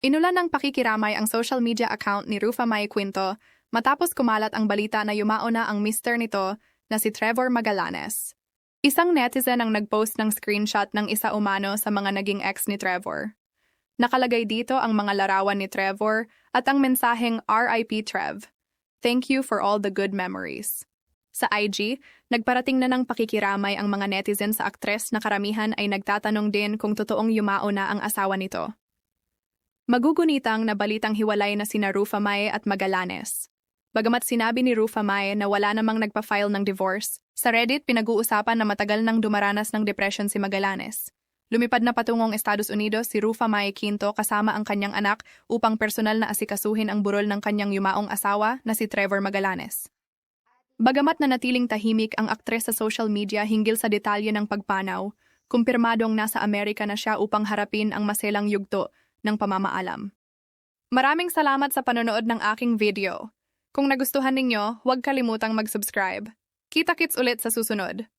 Inulan ng pakikiramay ang social media account ni Rufa May Quinto matapos kumalat ang balita na yumao na ang mister nito na si Trevor Magallanes. Isang netizen ang nagpost ng screenshot ng isa umano sa mga naging ex ni Trevor. Nakalagay dito ang mga larawan ni Trevor at ang mensaheng RIP Trev. Thank you for all the good memories. Sa IG, nagparating na ng pakikiramay ang mga netizen sa aktres na karamihan ay nagtatanong din kung totoong yumao na ang asawa nito. Magugunitang na balitang hiwalay na sina Rufa May at Magallanes. Bagamat sinabi ni Rufa May na wala namang nagpa-file ng divorce, sa Reddit pinag-uusapan na matagal nang dumaranas ng depression si Magallanes. Lumipad na patungong Estados Unidos si Rufa May Quinto kasama ang kanyang anak upang personal na asikasuhin ang burol ng kanyang yumaong asawa na si Trevor Magallanes. Bagamat na natiling tahimik ang aktres sa social media hinggil sa detalye ng pagpanaw, kumpirmadong nasa Amerika na siya upang harapin ang maselang yugto ng pamamaalam. Maraming salamat sa panonood ng aking video. Kung nagustuhan ninyo, huwag kalimutang mag-subscribe. Kita-kits ulit sa susunod.